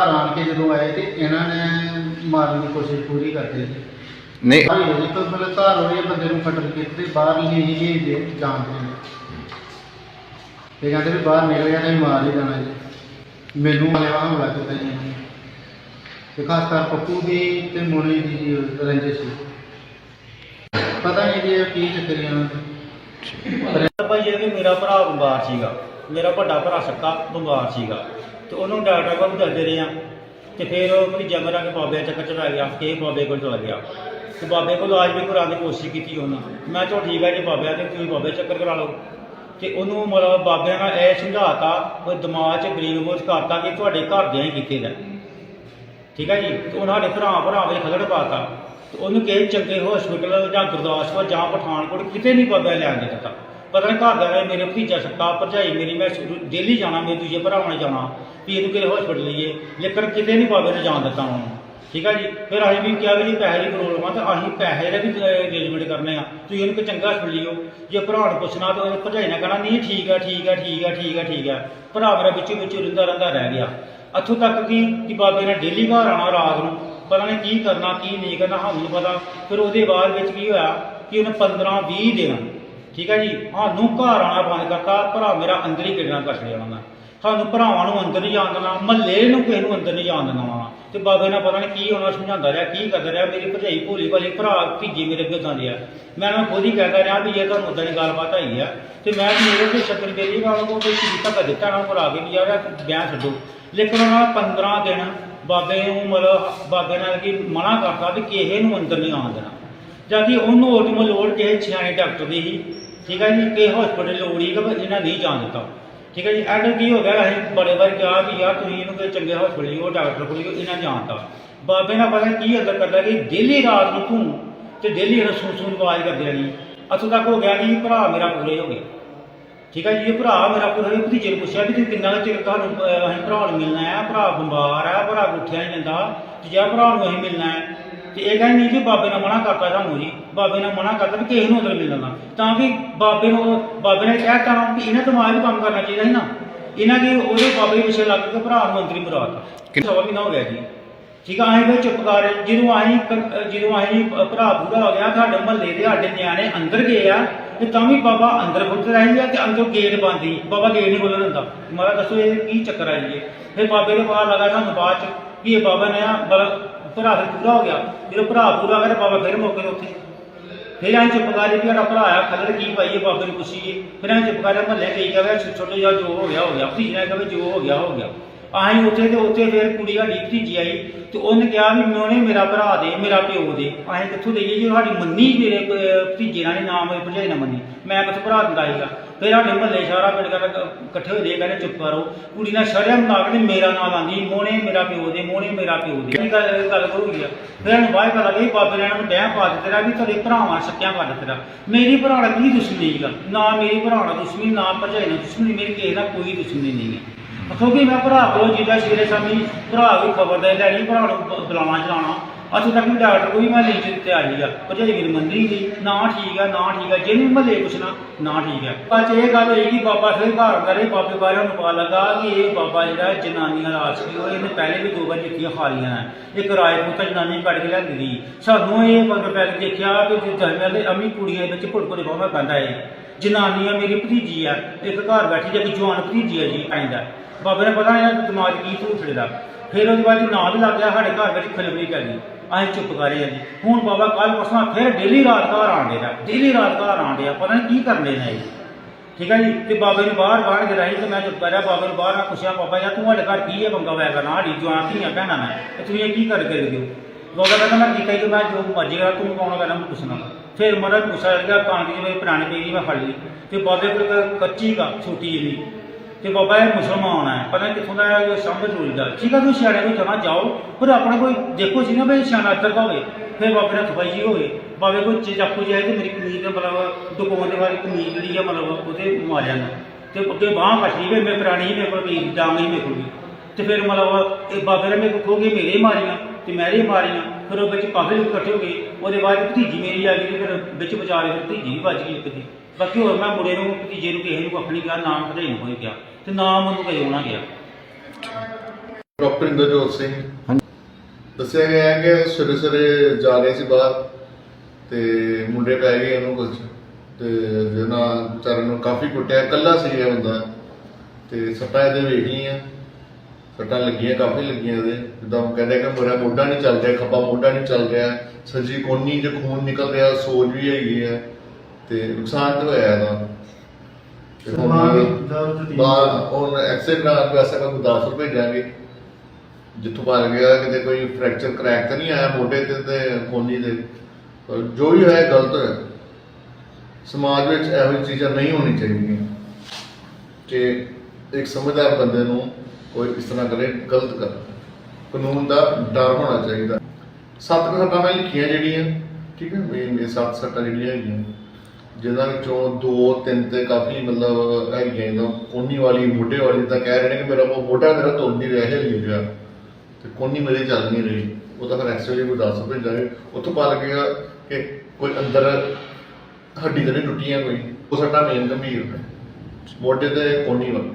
ਘਰ ਆਣ ਕੇ ਜਦੋਂ ਆਏ ਤੇ ਇਹਨਾਂ ਨੇ ਮਾਰਨ ਦੀ ਕੋਸ਼ਿਸ਼ ਪੂਰੀ ਕਰਦੇ ਸੀ ਨਹੀਂ। ਭਾਈ ਜੀ ਤੋਂ ਮਤਲਬ ਘਰ ਹੋਏ ਬੰਦੇ ਨੂੰ ਕਤਲ ਕੀਤੇ ਬਾਹਰ ਲਈ ਹੀ ਦੇ ਜਾਣਦੇ ਨੇ। ਤੇ ਕਹਿੰਦੇ ਵੀ ਬਾਹਰ ਨਿਕਲ ਗਿਆ ਤਾਂ ਅਸੀਂ ਮਾਰ ਹੀ ਦੇਣਾ ਜੀ। ਮੈਨੂੰ ਵਾਲੇ ਵਾਂ ਹਮਲਾ ਕੀਤਾ ਜੀ ਇਹਨਾਂ ਨੇ ਤੇ ਖਾਸ ਕਰ ਪੱਪੂ ਦੀ ਤੇ ਮੋਨੀ ਦੀ ਜੀ ਰੰਜਿਸ਼ ਸੀ। ਪਤਾ ਨਹੀਂ ਜੀ ਇਹ ਕੀ ਚੱਕਰ ਇਹਨਾਂ ਦੇ ਭਾਈ ਇਹ ਕਿ ਮੇਰਾ ਭਰਾ ਬਿਮਾਰ ਸੀਗਾ। ਮੇਰਾ ਵੱਡਾ ਭਰਾ ਸੱਕਾ ਬਿਮਾਰ ਸੀਗਾ। ਤੇ ਉਹਨੂੰ ਡਾਕਟਰ ਕੋਲ ਦੱਸਦੇ ਰਹੇ ਆ। ਤੇ ਫਿਰ ਉਹ ਭਤੀਜਾ ਮੇਰਾ ਕੇ ਬਾਬੇ ਦੇ ਚੱਕਰ ਚੜਾ ਗਿਆ ਕਿ ਬਾਬੇ ਕੋਲ ਚਲਾ ਗਿਆ। ਤੇ ਬਾਬੇ ਕੋਲ ਇਲਾਜ ਵੀ ਕਰਾਉਣ ਦੀ ਕੋਸ਼ਿਸ਼ ਕੀਤੀ ਉਹਨੇ। ਮੈਂ ਚਲੋ ਠੀਕ ਹੈ ਜੀ ਬਾਬਿਆਂ ਤੇ ਤੁਸੀਂ ਬਾਬੇ ਚੱਕਰ ਕਰਾ ਲਓ। ਤੇ ਉਹਨੂੰ ਮਤਲਬ ਬਾਬਿਆਂ ਨੇ ਇਹ ਸਮਝਾਤਾ ਉਹ ਦਿਮਾਗ 'ਚ ਗਰੀਬ ਬੋਝ ਕਰਤਾ ਕਿ ਤੁਹਾਡੇ ਘਰਦਿਆਂ ਹੀ ਕੀਤੇ ਦਾ ਠੀਕ ਹੈ ਜੀ? ਤੇ ਉਹਨਾਂ ਸਾਡੇ ਭਰਾ ਭਰਾ ਵਿੱਚ ਖਲੜ ਪਾਤਾ। ਤੇ ਉਹਨੂੰ ਕਿਸੇ ਚੰਗੇ ਹਸਪੀਟਲ ਜਾਂ ਗੁਰਦਾਸਪੁਰ ਜਾਂ ਪਠਾਨਕੋਟ ਕਿਤੇ ਨਹੀਂ ਬਾਬਾ ਲੈਣ ਦੇ ਦਿੱਤਾ। ਪਤਾ ਨਹੀਂ ਘਰ ਦਾ ਮੇਰੇ ਭਤੀਜਾ ਸੱਕਾ ਭਰਜਾਈ ਮੇਰੀ, ਮੈਂ ਡੇਲੀ ਜਾਣਾ, ਮੇਰੇ ਦੂਜੇ ਭਰਾਵਾਂ ਨੇ ਜਾਣਾ, ਵੀ ਇਹਨੂੰ ਕਿਹੜੇ ਹਸਪੀਟਲ ਲਈਏ, ਲੇਕਿਨ ਕਿਤੇ ਨਹੀਂ ਬਾਬੇ ਨੇ ਜਾਣ ਦਿੱਤਾ ਉਹਨੂੰ। ਠੀਕ ਹੈ ਜੀ? ਫਿਰ ਅਸੀਂ ਵੀ ਕਿਹਾ ਵੀ ਜੀ ਪੈਸੇ ਦੀ ਪ੍ਰੋਬਲਮ ਆ, ਤਾਂ ਅਸੀਂ ਪੈਸੇ ਦਾ ਵੀ ਅਰੇਂਜਮੈਂਟ ਕਰਨੇ ਆ। ਤੁਸੀਂ ਇਹਨੂੰ ਕੋਈ ਚੰਗਾ ਹਸਪੀਟਲ ਲਿਓ। ਜੇ ਭਰਾ ਨੂੰ ਪੁੱਛਣਾ ਤਾਂ ਭਰਜਾਈ ਨੇ ਕਹਿਣਾ, ਨਹੀਂ, ਠੀਕ ਆ ਠੀਕ ਆ ਠੀਕ ਆ ਠੀਕ ਆ ਠੀਕ ਆ। ਭਰਾ ਮੇਰਾ ਵਿੱਚੋਂ ਵਿੱਚੋਂ ਰਿੰਦਾ ਰਹਿੰਦਾ ਰਹਿ ਗਿਆ। ਇੱਥੋਂ ਤੱਕ ਕਿ ਕਿ ਬਾਬੇ ਨੇ ਡੇਲੀ ਘਰ ਆਉਣਾ ਰਾਤ ਨੂੰ। ਪਤਾ ਨਹੀਂ ਕੀ ਕਰਨਾ, ਕੀ ਨਹੀਂ ਕਰਨਾ, ਸਾਨੂੰ ਪਤਾ। ਫਿਰ ਉਹਦੇ ਬਾਅਦ ਵਿੱਚ ਕੀ ਹੋਇਆ ਕਿ ਉਹਨੇ 15 20 ਦਿਨ ਠੀਕ ਹੈ ਜੀ? ਸਾਨੂੰ ਘਰ ਆਉਣਾ ਬੰਦ ਕਰਤਾ, ਭਰਾ ਮੇਰਾ ਅੰਦਰ ਹੀ ਕਿਡਨਾ ਕਰ ਲਿਆ ਉਹਨਾਂ ਸਾਨੂੰ ਭਰਾਵਾਂ ਨੂੰ ਅੰਦਰ ਨਹੀਂ ਜਾਣ ਦੇਣਾ, ਮਹੱਲੇ ਨੂੰ ਕਿਸੇ ਨੂੰ ਅੰਦਰ ਨਹੀਂ ਜਾਣ ਦੇਣਾ ਵਾ। ਤੇ ਬਾਬੇ ਨੇ ਪਤਾ ਨਹੀਂ ਕੀ ਉਹਨਾਂ ਸਮਝਾਉਂਦਾ ਰਿਹਾ, ਕੀ ਕਰਦਾ ਰਿਹਾ, ਮੇਰੀ ਭਰਜਾਈ ਭੋਲੀ ਭਾਲੀ ਭਰਾ ਭੀਜੇ ਮੇਰੇ ਅੱਗੇ ਉਦਾਂ ਦੇ ਮੈਂ ਉਹਨਾਂ ਖੁਦ ਹੀ ਕਹਿੰਦਾ ਰਿਹਾ ਵੀ ਇਹ ਤਾਂ ਮੁੱਦਾ ਦੀ ਗੱਲਬਾਤ ਆਈ ਆ। ਤੇ ਮੈਂ ਮੇਰੇ ਤੇ ਸ਼ਕਰ ਦੇ ਲਈ ਵਾਲਾ ਕੋਈ ਚੀਜ਼ ਤੱਕ ਦਿੱਤਾ ਨਾ, ਭਰਾ ਕੇ ਵੀ ਯਾਰ ਇਹ ਬਿਆਨ ਛੱਡੋ। ਲੇਕਿਨ ਉਹਨਾਂ 15 ਦਿਨ ਬਾਬੇ ਨੂੰ ਮਤਲਬ ਬਾਬੇ ਨਾਲ ਕੀ ਮਨਾ ਕਰਤਾ ਵੀ ਕਿਸੇ ਨੂੰ ਅੰਦਰ ਨਹੀਂ ਆਉਣ ਦੇਣਾ। ਜਦ ਕਿ ਉਹਨੂੰ ਉਲਟਮ ਲੋੜ, ਕਿਸੇ ਸਿਆਣੇ ਡਾਕਟਰ ਦੀ ਸੀ ਠੀਕ ਹੈ ਜੀ ਕਿ ਹਸਪੀਟਲ ਲੋੜ ਹੀ ਕਿ ਇਹਨਾਂ ਨਹੀਂ ਜਾਣ ਦਿੱਤਾ। ਠੀਕ ਹੈ ਜੀ ਐਡ ਕੀ ਹੋ ਗਿਆ ਅਸੀਂ ਬੜੇ ਵਾਰ ਕਿਹਾ ਵੀ ਯਾਰ ਤੁਸੀਂ ਇਹਨੂੰ ਕੋਈ ਚੰਗੇ ਹਸਪੀਟਲ ਉਹ ਡਾਕਟਰ ਕੋਲ ਲਿਓ, ਇਹਨਾਂ ਜਾਣਦਾ ਬਾਬੇ ਨਾਲ ਪਤਾ ਕੀ ਅੰਦਰ ਕਰਦਾ ਕਿ ਡੇਲੀ ਰਾਤ ਨੂੰ ਤੂੰ ਤੇ ਡੇਲੀ ਇਹਨਾਂ ਸੂੰ ਸੂੰ ਆਵਾਜ਼ ਕਰਦੇ ਰਹੀ ਅਥੋਂ ਤੱਕ ਹੋ ਗਿਆ ਕਿ ਭਰਾ ਮੇਰਾ ਪੂਰੇ ਹੋ ਗਏ। ਠੀਕ ਹੈ ਜੀ ਇਹ ਭਰਾ ਮੇਰਾ ਪੂਰਾ ਹੋਇਆ ਭਤੀਜੇ ਨੂੰ ਪੁੱਛਿਆ ਵੀ ਤੂੰ ਕਿੰਨਾ ਕੁ ਚਿਰ ਤੁਹਾਨੂੰ ਅਸੀਂ ਭਰਾ ਨੂੰ ਮਿਲਣਾ ਹੈ? ਭਰਾ ਬਿਮਾਰ ਹੈ ਭਰਾ ਗੁੱਠਿਆ ਨਹੀਂ ਜਾਂਦਾ। ਤੇ ਜਾਂ ਭਰਾ ਨੂੰ ਅਸੀਂ ਮਿਲਣਾ ਹੈ ਤੇ ਇਹ ਕਹਿੰਦੇ ਨਹੀਂ ਕਿ ਬਾਬੇ ਨੇ ਮਨਾ ਕਰਤਾ ਸਾਨੂੰ ਜੀ ਬਾਬੇ ਨੇ ਮਨਾ ਕਰਤਾ ਵੀ ਕਿਸੇ ਨੂੰ ਅੰਦਰ ਮਿਲਣਾ। ਤਾਂ ਕਿ ਬਾਬੇ ਨੂੰ ਬਾਬੇ ਨੇ ਕਹਿ ਤਾ ਕਿ ਇਹਨਾਂ ਦਿਮਾਗ ਵੀ ਕੰਮ ਕਰਨਾ ਚਾਹੀਦਾ ਸੀ ਨਾ। ਇਹਨਾਂ ਕੀ ਉਹਦੇ ਬਾਬੇ ਦੇ ਪਿੱਛੇ ਲੱਗ ਕੇ ਭਰਾ ਨੂੰ ਅੰਦਰ ਹੀ ਮਰਾਤਾ। ਕਿ- ਸਵਾ ਮਹੀਨਾ ਹੋ ਗਿਆ ਜੀ। ਠੀਕ ਆ ਅਸੀਂ ਫਿਰ ਚੁੱਪ ਕਰ ਰਹੇ। ਜਦੋਂ ਅਸੀਂ ਕ- ਜਦੋਂ ਅਸੀਂ ਭਰਾ ਪੂਰਾ ਹੋ ਗਿਆ ਸਾਡੇ ਮਹੱਲੇ ਦੇ ਸਾਡੇ ਨਿਆਣੇ ਅੰਦਰ ਗਏ ਆ ਤੇ ਤਾਂ ਵੀ ਬਾਬਾ ਅੰਦਰ ਖੁੱਦ ਰਹੀ ਆ ਤੇ ਅੰਦਰ ਗੇਟ ਬੰਦ ਸੀ। ਬਾਬਾ ਗੇਟ ਨਹੀਂ ਖੋਲ੍ਹਣ ਦਿੰਦਾ। ਮਾਰਾ ਦੱਸੋ ਇਹ ਕੀ ਚੱਕਰ ਆ ਜੀ? ਇਹ? ਫਿਰ ਬਾਬੇ ਦੇ ਪਤਾ ਲੱਗਾ ਸਾਨੂੰ ਬਾਅਦ ਚ ਕਿ ਇਹ ਬਾਬਾ ਨੇ ਆ ਮਤਲਬ ਭਰਾ ਫਿਰ ਪੂਰਾ ਹੋ ਗਿਆ। ਜਦੋਂ ਭਰਾ ਪੂਰਾ ਹੋ ਗਿਆ ਬਾਬਾ ਫਿਰ ਮੌਕੇ ਤੇ ਉੱਥੇ। ਫਿਰ ਅਸੀਂ ਚੁੱਪ ਕਰ ਵੀ ਸਾਡਾ ਭਰਾ ਆ ਖੱਲਰ ਕੀ ਪਾਈਏ, ਬਾਬੇ ਨੂੰ ਪੁੱਛੀਏ। ਫਿਰ ਅਸੀਂ ਚੁੱਪ ਕਰ ਮਹੱਲੇ ਕਈ ਕਹਵੇ ਛੋਟੇ ਜਿਹਾ ਜੋ ਹੋ ਗਿਆ ਹੋ ਗਿਆ। ਭਤੀਜੇ ਕਹਵੇ ਜੋ ਹੋ ਗਿਆ ਹੋ ਗਿਆ। ਅਸੀਂ ਉੱਥੇ ਤੇ ਉੱਥੇ ਫਿਰ ਕੁੜੀ ਸਾਡੀ ਭਤੀਜੀ ਆਈ ਤੇ ਉਹਨੇ ਕਿਹਾ ਵੀ ਮੋਨੇ ਮੇਰਾ ਭਰਾ ਦੇ, ਮੇਰਾ ਪਿਓ ਦੇ। ਅਸੀਂ ਕਿੱਥੋਂ ਦੇਈਏ ਜੀ ਸਾਡੀ ਮੰਨੀ ਮੇਰੇ ਭ- ਭਤੀਜੇ ਨਾਲ ਨੀ ਨਾਮ ਹੋਏ, ਭਰਜਾਈ ਨਾਲ ਮੰਨੀ। ਮੈਂ ਕਿੱਥੋਂ ਭਰਾ ਦਿੰਦਾ ਸੀਗਾ। ਫਿਰ ਸਾਡੇ ਮਹੱਲੇ ਸਾਰਾ ਪਿੰਡ ਕਹਿੰਦਾ, ਇਕੱਠੇ ਹੋਏ ਦੇ, ਕਹਿੰਦੇ ਚੁੱਪ ਕਰੋ। ਕੁੜੀ ਨਾਲ ਸ਼ਰਮ ਨਾ ਕੇ ਮੇਰਾ ਨਾਮ ਆਂਦੀ ਮੋਨੇ ਮੇਰਾ ਪਿਓ ਦੇ ਮੋਨੇ ਮੇਰਾ ਪਿਓ ਦੇ। ਕੀ ਗੱਲ ਗੱਲ ਕਰੂਗੀ ਆ। ਫਿਰ ਇਹਨੂੰ ਬਾਅਦ ਪਤਾ ਲੱਗੀ ਬਾਬੇ ਨੇ ਇਹਨੂੰ ਡਹਿ ਪਾ ਦਿੱਤਾ ਰਾ ਵੀ ਤੁਹਾਡੇ ਭਰਾਵਾਂ ਸੱਕਿਆ ਕਰ ਦਿੱਤਾ। ਮੇਰੀ ਭਰਾ ਨਾਲ ਕੀ ਦੁਸ਼ਮਣੀ ਸੀਗਾ? ਨਾ ਮੇਰੀ ਭਰਾ ਨਾਲ ਦੁਸ਼ਮਣੀ, ਨਾ ਭਰਜਾਈ ਨਾਲ ਦੁਸ਼ਮਣੀ, ਮੇਰੀ ਕਿਸੇ ਨਾਲ ਕੋਈ ਦੁਸ਼ਮਣੀ ਨਹੀਂ ਹੈ। ਕਿਉਂਕਿ ਮੈਂ ਭਰਾ ਕੋਲ ਜਿੱਦਾਂ ਸਵੇਰੇ ਸ਼ਾਮੀ, ਭਰਾ ਵੀ ਖਬਰ ਦੇ ਲੈਣੀ ਭਰਾ ਨੂੰ ਬ- ਬੁਲਾਉਣਾ ਚਲਾਉਣਾ। ਅਸਲ ਤੱਕ ਵੀ ਡਾਕਟਰ ਕੋਈ ਮੈਂ ਲੀਚ ਦਿੱਤੇ ਆਈ ਆ, ਭਰਜਾਈ ਮੇਰੀ ਮੰਦੀ ਗਈ ਨਾ ਠੀਕ ਆ, ਨਾ ਠੀਕ ਆ ਜਿਹਨੂੰ ਮਹੱਲੇ ਪੁੱਛਣਾ, ਨਾ ਠੀਕ ਆ। ਅੱਜ ਇਹ ਗੱਲ ਹੋਈ ਕਿ ਬਾਬਾ ਫਿਰ ਘਰ ਕਰੇ ਬਾਬੇ ਬਾਰੇ ਨੂੰ ਪਤਾ ਲੱਗਾ ਕਿ ਇਹ ਬਾਬਾ ਜਿਹੜਾ ਜਨਾਨੀਆਂ ਦਾ ਆਸ਼ਕੀ ਉਹ ਇਹਨੇ ਪਹਿਲੇ ਵੀ ਦੋ ਵਾਰ ਜਿੱਤੀਆਂ ਖਾਲੀਆਂ ਨੇ। ਇੱਕ ਰਾਜਪੂਤ ਜਨਾਨੀ ਕੱਢ ਕੇ ਲਿਆਂਦੀ ਸੀ। ਸਾਨੂੰ ਇਹ ਮਗਰ ਪੈ ਕੇ ਦੇਖਿਆ ਕਿ ਜਨਰਲ ਦੇ ਅਮੀ ਕੁੜੀਆਂ ਵਿੱਚ ਭੁੜ ਭੁੜੇ ਬਾਹਮਾ ਪੈਂਦਾ ਜਨਾਨੀਆਂ ਮੇਰੀ ਭਤੀਜੀ ਆ, ਇੱਕ ਘਰ ਬੈਠੀ ਜੇ ਜਵਾਨ ਭਤੀਜੀ ਆ ਜੀ ਆਇੰਦਾ ਬਾਬੇ ਨੇ ਪਤਾ ਨਹੀਂ ਦਿਮਾਗ 'ਚ ਕੀ ਝੂਠੜੇ ਦਾ ਫਿਰ ਉਹਦੇ ਬਾਅਦ ਜੀ ਨਾਂ ਵੀ ਲੱਗ ਗਿਆ ਸਾਡੇ ਘਰ ਵਿੱਚ ਖਲਬਲੀ ਪੈ ਗਈ। ਅਸੀਂ ਚੁੱਪ ਕਰ ਰਹੇ ਆ ਜੀ। ਹੁਣ ਬਾਬਾ ਕੱਲ ਪਰਸੋਂ ਫਿਰ ਡੇਲੀ ਰਾਤ ਘਰ ਆਂਦੇ ਦਾ ਡੇਲੀ ਰਾਤ ਘਰ ਆਂਦੇ ਆ ਪਤਾ ਨਹੀਂ ਕੀ ਕਰਨੇ ਨੇ ਇਹ। ਠੀਕ ਹੈ ਜੀ? ਤੇ ਬਾਬੇ ਨੂੰ ਬਾਹਰ ਬਾਹਰ ਕੇ ਤੇ ਮੈਂ ਚੁੱਪ ਕਰਿਆ ਬਾਬੇ ਨੂੰ ਬਾਹਰ ਆ ਪੁੱਛਿਆ, ਬਾਬਾ ਯਾਰ ਤੁਹਾਡੇ ਘਰ ਕੀ ਹੈ ਬੰਗਾ ਹੋਇਆ ਕਰਨਾ? ਆੜੀ ਜਵਾਨ ਧੀਆਂ ਭੈਣਾਂ ਮੈਂ। ਤੇ ਤੁਸੀਂ ਇਹ ਕੀ ਕਰਕੇ ਦਿਓ ਬਾਬਾ ਕਹਿੰਦਾ, ਮੈਂ ਕੀਤਾ ਕਿ ਮੈਂ ਜੋ ਮਰਜ਼ੀ ਕਰਾਂ, ਤੂੰ ਕੌਣ ਕਰਨਾ ਮੈਂ ਪੁੱਛਣਾ ਫਿਰ ਮਰਦ ਪੁੱਛਿਆ ਗਿਆ। ਕਣਕ ਜਿਵੇਂ ਪੁਰਾਣੇ ਪਈ ਮੈਂ ਫੜ ਲਈ। ਤੇ ਬਾਬੇ ਕੋਲ ਕੱਚੀ ਕਾ ਛੋਟੀ ਜਿਹੀ। ਤੇ ਬਾਬਾ ਇਹ ਮੁਸਲਮਾਨ ਹੈ। ਪਤਾ ਨਹੀਂ ਕਿੱਥੋਂ ਦਾ ਹੈ ਇਹ ਸਮਝ ਚੋਰੀ ਠੀਕ ਆ, ਤੁਸੀਂ ਸਿਆਣੇ ਕੋਈ ਜਮਾ ਜਾਓ ਪਰ ਆਪਣਾ ਕੋਈ ਦੇਖੋ ਸੀ ਨਾ ਵੀ ਸਿਆਣਾ ਇੱਧਰ ਦਾ ਹੋਵੇ, ਫਿਰ ਬਾਬੇ ਨਾਲ ਸਫ਼ਾਈ ਜੀ ਹੋਵੇ। ਬਾਬੇ ਕੋਈ ਚੀਜ਼ ਆਪੂ ਜਾਏ ਤੇ ਮੇਰੀ ਕਮੀਜ਼ ਦੇ ਮਤਲਬ ਦੁਕਾਨ ਦੇ ਵਾਲੀ ਕਮੀਜ਼ ਜਿਹੜੀ ਆ ਮਤਲਬ ਉਹਦੇ ਮਾਰਿਆ ਨਾ। ਤੇ ਅੱਗੇ ਬਾਹ ਕੱਟੀ ਵੀ ਮੈਂ ਪੁਰਾਣੀ ਹੀ ਮੇਰੇ ਕੋਲ ਵੀ ਜਾਮ ਨਹੀਂ ਮੇਰੇ ਕੋਲ ਵੀ। ਤੇ ਫਿਰ ਮਤਲਬ ਇਹ ਬਾਬੇ ਨੇ ਮੇਰੇ ਕੋਲ ਖੋ ਕੇ ਮੇਰੇ ਹੀ ਮਾਰੀਆਂ ਤੇ ਮੈਂ ਮਾਰੀਆਂ। ਫਿਰ ਉਹ ਵਿੱਚ ਕਾਫੀ ਇਕੱਠੇ ਹੋ ਗਏ। ਉਹਦੇ ਬਾਅਦ ਭਤੀਜੀ ਮੇਰੀ ਆ ਗਈ ਤੇ ਫਿਰ ਵਿੱਚ ਵਿਚਾਰੇ ਫਿਰ ਭਤੀਜੀ ਵੀ ਵੱਜ ਗਈ ਇੱਕ ਦੀ। ਬਾਕੀ ਹੋਰ ਮੈਂ ਮੁੰਡੇ ਨੂੰ, ਭਤੀਜੇ ਨੂੰ, ਕਿਸੇ ਨੂੰ ਕੱਖ ਨਹੀਂ ਕਿਹਾ, ਨਾਮ ਭਜਾਈ ਨੂੰ ਕੋਈ ਗਿਆ ਤੇ ਨਾਮ ਉਹਨੂੰ ਕੋਈ ਆਉਣਾ ਗਿਆ। ਡਾਕਟਰ ਇੰਦਰਜੋਤ ਸਿੰਘ। ਹਾਂਜੀ। ਦੱਸਿਆ ਗਿਆ ਹੈ ਕਿ ਸਵੇਰੇ ਸਵੇਰੇ ਜਾ ਰਹੇ ਸੀ ਬਾਹਰ ਤੇ ਮੁੰਡੇ ਪੈ ਗਏ ਉਹਨੂੰ ਕੁਝ ਤੇ ਜਿਹਨਾਂ ਵਿਚਾਰੇ ਨੂੰ ਕਾਫੀ ਕੁੱਟਿਆ ਕੱਲਾ ਸੀ ਇਹ ਬੰਦਾ ਤੇ ਸੱਟਾਂ ਇਹਦੇ ਵੇਖ ਲਈਆਂ। ਸੱਟਾਂ ਲੱਗੀਆਂ, ਕਾਫੀ ਲੱਗੀਆਂ ਇਹਦੇ। ਜਿੱਦਾਂ ਕਹਿੰਦੇ ਕਿ ਮੇਰਾ ਮੋਢਾ ਨਹੀਂ ਚੱਲ ਰਿਹਾ, ਖੱਬਾ ਮੋਢਾ ਨਹੀਂ ਚੱਲ ਰਿਹਾ। ਸੱਜੀ ਕੋਨੀ 'ਚ ਖੂਨ ਨਿਕਲ ਰਿਹਾ, ਸੋਜ ਵੀ ਹੈਗੀ ਹੈ। ਤੇ ਨੁਕਸਾਨ ਤਾਂ ਹੋਇਆ ਇਹਦਾ। ਬਾਹਰ ਹੁਣ ਐਕਸੀਡੈਂਟ ਨਾਲ ਪੈਸਾ ਕਾ 10 ਰੁਪਏ ਭੇਜਾਂਗੇ ਜਿੱਥੋਂ ਪਾ ਗਿਆ ਕਿਤੇ ਕੋਈ ਫ੍ਰੈਕਚਰ ਕਰੈਕ ਤਾਂ ਨਹੀਂ ਆਇਆ ਮੋਢੇ ਤੇ ਤੇ ਕੋਨੀ ਦੇ। ਪਰ ਜੋ ਵੀ ਹੋਇਆ ਗਲਤ ਹੋਇਆ। ਸਮਾਜ ਵਿੱਚ ਇਹੋ ਜਿਹੀ ਚੀਜ਼ਾਂ ਨਹੀਂ ਹੋਣੀ ਚਾਹੀਦੀਆਂ। ਕਿ ਇੱਕ ਸਮਝਦਾਰ ਬੰਦੇ ਨੂੰ ਕੋਈ ਇਸ ਤਰ੍ਹਾਂ ਕਰੇ ਗਲਤ ਕਰ। ਕਾਨੂੰਨ ਦਾ ਡਰ ਹੋਣਾ ਚਾਹੀਦਾ। ਸੱਤ ਸੱਟਾਂ ਮੈਂ ਲਿਖੀਆਂ ਜਿਹੜੀਆਂ ਠੀਕ ਹੈ ਮੇਨ ਸੱਤ ਸੱਟਾਂ ਜਿਹੜੀਆਂ ਹੈਗੀਆਂ। ਜਿਹਨਾਂ ਵਿੱਚੋਂ ਦੋ, ਤਿੰਨ ਤੇ ਕਾਫੀ ਮਤਲਬ ਹੈਗੀਆਂ ਇਹਨਾਂ ਕੋਨੀ ਵਾਲੀ, ਮੋਢੇ ਵਾਲੀ ਤਾਂ ਕਹਿ ਰਹੇ ਨੇ ਕਿ ਮੇਰਾ ਉਹ ਮੋਢਾ ਮੇਰਾ ਤੁਰ ਨਹੀਂ ਰਿਹਾ ਹਿੱਲ ਨਹੀਂ ਰਿਹਾ ਤੇ ਕੋਨੀ ਮੇਰੀ ਚੱਲ ਨਹੀਂ ਰਹੀ। ਉਹ ਤਾਂ ਫਿਰ ਐਕਸਰੇ ਕੋਈ ਦੱਸ ਭੇਜਾਂਗੇ। ਉੱਥੋਂ ਪਾ ਲੱਗੇਗਾ ਕਿ ਕੋਈ ਅੰਦਰ ਹੱਡੀ ਤਾਂ ਨਹੀਂ ਟੁੱਟੀਆਂ ਕੋਈ। ਉਹ ਸਾਡਾ ਮੇਨ ਗੰਭੀਰ ਨੇ ਮੋਢੇ ਤੇ ਕੋਨੀ ਵਾਲੀ।